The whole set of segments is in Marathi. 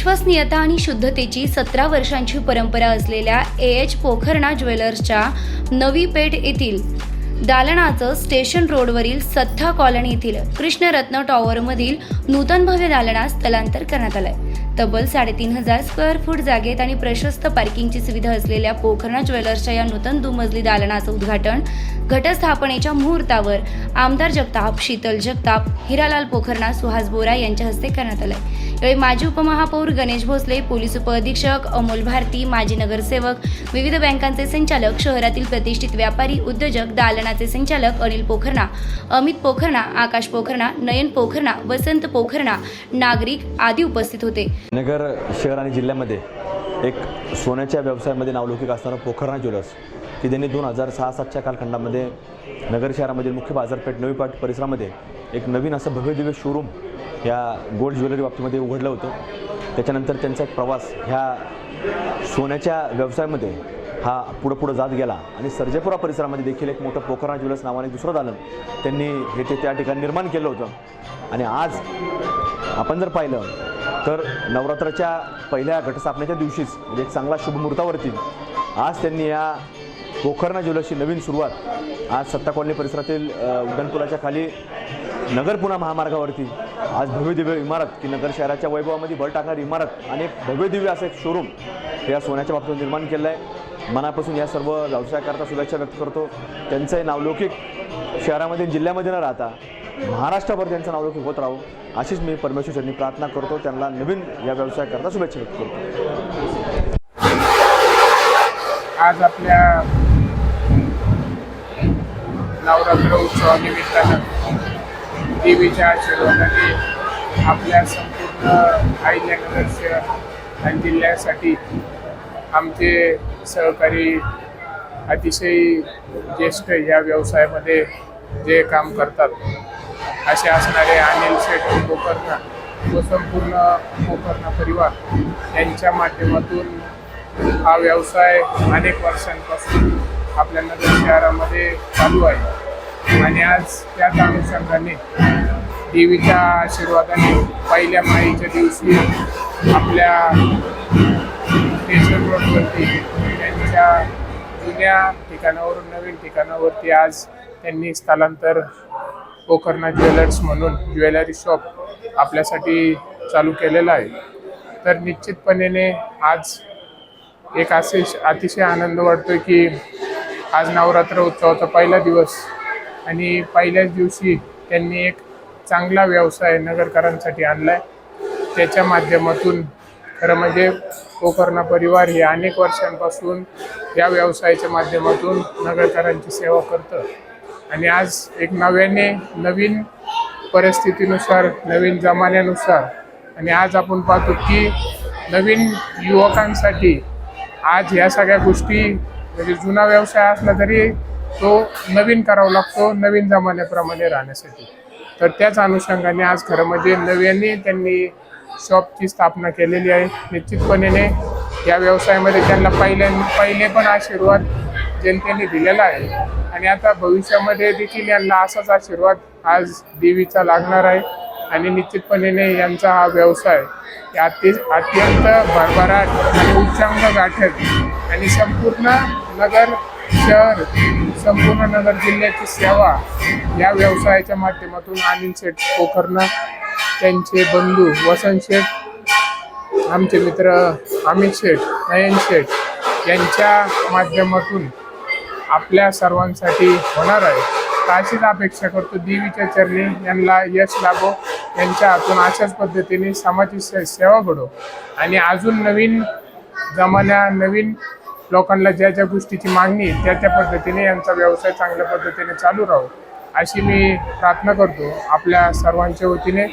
विश्वसनीयता आणि शुद्धतेची सतरा वर्षांची परंपरा असलेल्या ए एच पोखरणा ज्वेलर्सच्या नवी पेठ येथील दालनाचं स्टेशन रोडवरील सत्था कॉलनी येथील कृष्णरत्न टॉवरमधील नूतन भव्य दालनास स्थलांतर करण्यात आलंय. तब्बल साडेतीन हजार स्क्वेअर फूट जागेत आणि प्रशस्त पार्किंगची सुविधा असलेल्या पोखरणा ज्वेलर्सच्या या नूतन दुमजली दालनाचं उद्घाटन घटस्थापनेच्या मुहूर्तावर आमदार जगताप शीतल जगताप हिरालाल पोखरणा सुहास बोरा यांच्या हस्ते करण्यात आलंय. यावेळी माजी उपमहापौर गणेश भोसले पोलीस उपअधीक्षक अमोल भारती माजी नगरसेवक विविध बँकांचे संचालक शहरातील प्रतिष्ठित व्यापारी उद्योजक दालनाचे संचालक अनिल पोखरणा अमित पोखरणा आकाश पोखरणा नयन पोखरणा वसंत पोखरणा नागरिक आदी उपस्थित होते. नगर शहर आणि जिल्ह्यामध्ये एक सोन्याच्या व्यवसायामध्ये नावलौकिक असणारं पोखरणा ज्वेलर्स की त्यांनी दोन हजार सहा सातच्या कालखंडामध्ये नगर शहरामधील मुख्य बाजारपेठ नवीपाट परिसरामध्ये एक नवीन असं भव्यदिव्य शोरूम ह्या गोल्ड ज्वेलरी बाबतीमध्ये उघडलं होतं. त्याच्यानंतर त्यांचा एक प्रवास ह्या सोन्याच्या व्यवसायामध्ये हा पुढं पुढं जात गेला. आणि सर्जेपुरा परिसरामध्ये देखील एक मोठं पोखरणा ज्वेलर्स नावाने दुसरं दालन त्यांनी हे ते त्या ठिकाणी निर्माण केलं होतं. आणि आज आपण जर पाहिलं तर नवरात्राच्या पहिल्या घटस्थापनेच्या दिवशीच म्हणजे एक चांगला शुभमुहूर्तावरती आज त्यांनी या पोखरणा ज्वेलर्सची नवीन सुरुवात आज सत्ता कॉलनी परिसरातील उड्डाणपुलाच्या खाली नगर पुणा महामार्गावरती आज भव्यदिव्य इमारत की नगर शहराच्या वैभवामध्ये भर टाकणारी इमारत आणि एक भव्यदिव्य असं एक शोरूम हे या सोन्याच्या बाबतीत निर्माण केलं आहे मनापासून या सर्व व्यवसायाकरता शुभेच्छा व्यक्त करतो. त्यांचं हे नावलौकिक शहरामध्ये जिल्ह्यामध्ये न राहता महाराष्ट्रभर त्यांचं नावलौकिक होत राहू अशीच मी परमेश्वरांनी प्रार्थना करतो. त्यांना नवीन या व्यवसायाकरता शुभेच्छा व्यक्त करतो. आज आपल्या नवरात्र उत्सवानिमित्तानं देवीच्या आशीर्वादाने आपल्या संपूर्ण अहिल्यानगर शहर आणि जिल्ह्यासाठी आमचे सहकारी अतिशय ज्येष्ठ या व्यवसायामध्ये जे काम करतात. असे असणारे अनिल शेठ कोकर्णा व संपूर्ण कोकर्णा परिवार यांच्या माध्यमातून हा व्यवसाय अनेक वर्षांपासून आपल्या नगर शहरामध्ये चालू आहे. आणि आज त्याच अनुषंगाने देवीच्या आशीर्वादाने पहिल्या माईच्या दिवशी आपल्या स्टेशन रोडवरती त्यांच्या जुन्या ठिकाणावरून नवीन ठिकाणावरती आज त्यांनी स्थलांतर पोखरणा ज्वेलर्स म्हणून ज्वेलरी शॉप आपल्यासाठी चालू केलेला आहे. तर निश्चितपणेने आज एक असे अतिशय आनंद वाटतो की आज नवरात्र उत्सवाचा पहिला दिवस आणि पहिल्याच दिवशी त्यांनी एक चांगला व्यवसाय नगरकरांसाठी आणला आहे त्याच्या माध्यमातून खरं म्हणजे कोकर्णा परिवार हे अनेक वर्षांपासून या व्यवसायाच्या माध्यमातून नगरकरांची सेवा करतं. आणि आज एक नव्याने नवीन परिस्थितीनुसार नवीन जमान्यानुसार आणि आज आपण पाहतो की नवीन युवकांसाठी आज ह्या सगळ्या गोष्टी म्हणजे जुना व्यवसाय असला तरी तो नवीन करावा लागतो नवीन जमान्याप्रमाणे राहण्यासाठी. तर त्याच अनुषंगाने आज खरं म्हणजे नव्याने त्यांनी शॉपची स्थापना केलेली आहे. निश्चितपणेने या व्यवसायामध्ये त्यांना पहिले पहिले पण आशीर्वाद जनतेने दिलेला आहे. आणि आता भविष्यामध्ये देखील यांना असाच आशीर्वाद आज देवीचा लागणार आहे. आणि निश्चितपणेने यांचा हा व्यवसाय अति अत्यंत भरभराट आणि उच्चांग गाठत आणि संपूर्ण नगर शहर संपूर्ण नगर जिल्ह्याची सेवा या व्यवसायाच्या माध्यमातून अनिल शेठ पोखरणं त्यांचे बंधू वसंत शेठ आमचे मित्र अमित शेठ नयन शेठ यांच्या माध्यमातून आपल्या सर्वांसाठी होणार आहे. अशीच अपेक्षा करतो देवीच्या चरणी यांना यश लाभो. यांच्या हातून अशाच पद्धतीने समाजाची से सेवा घडो. आणि अजून नवीन जमान्या नवीन लोकांना ज्या ज्या गोष्टीची मागणी त्या त्या पद्धतीने यांचा व्यवसाय चांगल्या पद्धतीने चालू राहो. अशी मी प्रार्थना करतो आपल्या सर्वांच्या वतीने.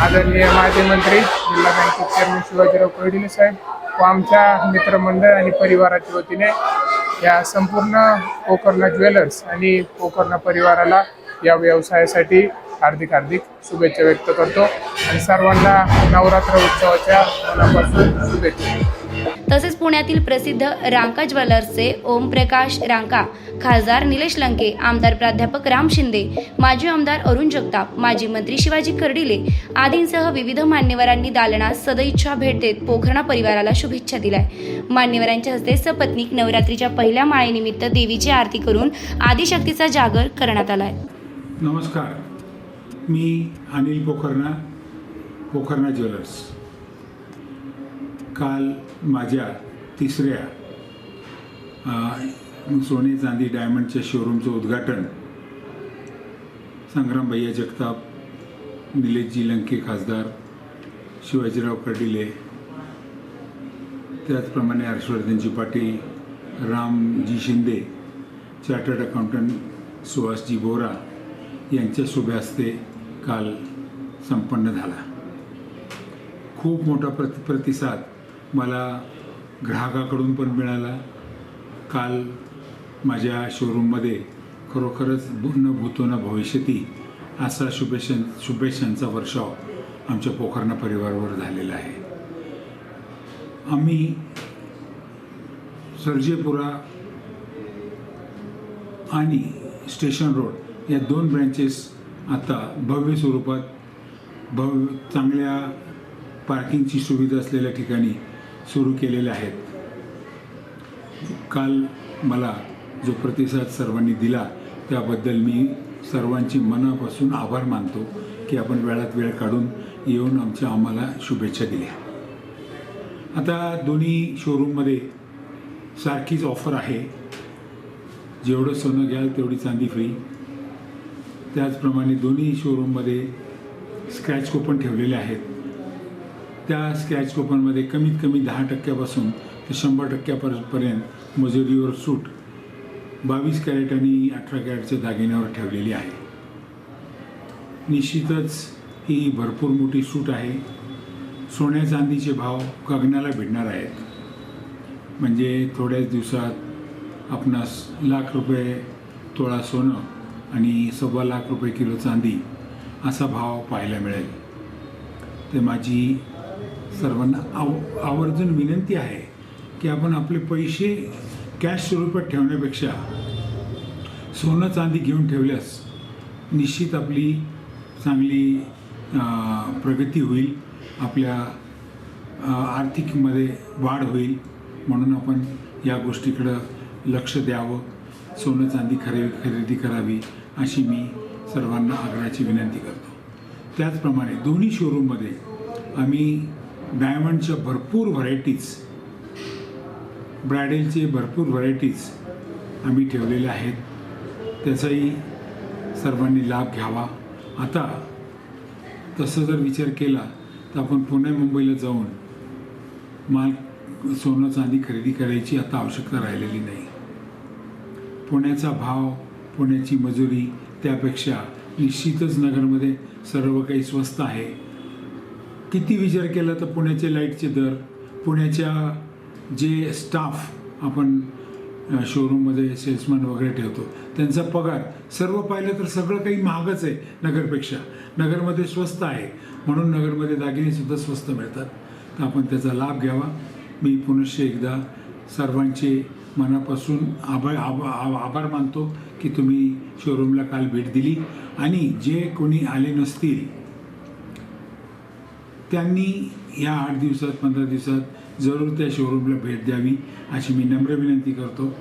आदरणीय माजी मंत्री जिल्हा बँकेचे चेअरमन शिवाजीराव कोयडिले साहेब व आमच्या मित्रमंडळ आणि परिवाराच्या वतीने या संपूर्ण कोकर्णा ज्वेलर्स आणि कोकर्णा परिवाराला या व्यवसायासाठी हार्दिक हार्दिक शुभेच्छा व्यक्त करतो. आणि सर्वांना नवरात्र उत्सवाच्या मनापासून शुभेच्छा. तसेच पुण्यातील प्रसिद्ध रांका ज्वेलर्सचे ओमप्रकाश रांका खासदार निलेश लंके आमदार प्राध्यापक राम शिंदे माजी आमदार अरुण जगताप माजी मंत्री शिवाजी कर्डिले आदींसह विविध मान्यवरांनी दालनास सदैच्छा भेट देत पोखरणा परिवाराला शुभेच्छा दिलाय. मान्यवरांच्या हस्ते सपत्नीक नवरात्रीच्या पहिल्या माळेनिमित्त देवीची आरती करून आदिशक्तीचा जागर करण्यात आलाय. नमस्कार. मी अनिल पोखरणा पोखरणा ज्वेलर्स. काल माझ्या तिसऱ्या सोने चांदी डायमंडच्या शोरूमचं उद्घाटन संग्राम भैया जगताप निलेशजी लंके खासदार शिवाजीराव कर्डिले त्याचप्रमाणे हर्षवर्धनजी पाटील रामजी शिंदे चार्टर्ड अकाउंटंट सुहासजी बोरा यांच्या शुभ्यास्ते हस्ते काल संपन्न झाला. खूप मोठा प्रति प्रतिसाद मला ग्राहकाकडून पण मिळाला. काल माझ्या शोरूममध्ये खरोखरच भूर्ण भूतो भविष्यती असा शुभेच्छां शुभेच्छांचा वर्षाव आमच्या पोखरणा परिवारावर झालेला आहे. आम्ही सर्जेपुरा आणि स्टेशन रोड या दोन ब्रँचेस आता भव्य स्वरूपात भव्य चांगल्या पार्किंगची सुविधा असलेल्या ठिकाणी सुरू केलेल्या आहेत. काल मला जो प्रतिसाद सर्वांनी दिला त्याबद्दल मी सर्वांची मनापासून आभार मानतो की आपण वेळात वेळ काढून येऊन आमच्या आम्हाला शुभेच्छा दिल्या. आता दोन्ही शोरूममध्ये सारखीच ऑफर आहे. जेवढं सोनं घ्याल तेवढी चांदी फ्री त्याचप्रमाणे दोन्ही शोरूममध्ये स्क्रॅच कुपन ठेवलेले आहेत. त्या स्क्रॅच कुपनमध्ये कमीत कमी दहा टक्क्यापासून ते शंभर टक्क्यापर्यंत मजुरीवर सूट बावीस कॅरेट आणि अठरा कॅरेटच्या दागिन्यावर ठेवलेली आहे. निश्चितच ही भरपूर मोठी सूट आहे. सोन्या चांदीचे भाव गगनाला भिडणार आहेत. म्हणजे थोड्याच दिवसात आपणास लाख रुपये तोळा सोनं आणि सव्वा लाख रुपये किलो चांदी असा भाव पाहायला मिळेल. ते माझी सर्वांना आव आवर्जून विनंती आहे की आपण आपले पैसे कॅश स्वरूपात ठेवण्यापेक्षा सोनं चांदी घेऊन ठेवल्यास निश्चित आपली चांगली प्रगती होईल आपल्या आर्थिकमध्ये वाढ होईल. म्हणून आपण या गोष्टीकडं लक्ष द्यावं. सोनं चांदी खरे खरेदी करावी अशी मी सर्वांना आग्रहाची विनंती करतो. त्याचप्रमाणे दोन्ही शोरूममध्ये आम्ही डायमंडच्या भरपूर व्हरायटीज ब्रायडलचे भरपूर व्हरायटीज आम्ही ठेवलेल्या आहेत. त्याचाही सर्वांनी लाभ घ्यावा. आता तसं जर विचार केला तर आपण पुणे मुंबईला जाऊन माल सोनं चांदी खरेदी करायची आता आवश्यकता राहिलेली नाही. पुण्याचा भाव पुण्याची मजुरी त्यापेक्षा निश्चितच नगरमध्ये सर्व काही स्वस्त आहे. किती विचार केला तर पुण्याचे लाईटचे दर पुण्याच्या जे स्टाफ आपण शोरूममध्ये सेल्समॅन वगैरे ठेवतो त्यांचा पगार. सर्व पाहिलं तर सगळं काही महागच आहे नगरपेक्षा. नगरमध्ये स्वस्त आहे. म्हणून नगरमध्ये दागिनेसुद्धा स्वस्त मिळतात. तर आपण त्याचा लाभ घ्यावा. मी पुनश्च एकदा सर्वांचे मनापासून आभार आभा आभार मानतो की तुम्ही शोरूमला काल भेट दिली. आणि जे कोणी आले नसतील त्यांनी या आठ दिवसात पंधरा दिवसात जरूर त्या शोरूमला भेट द्यावी अशी मी नम्र विनंती करतो.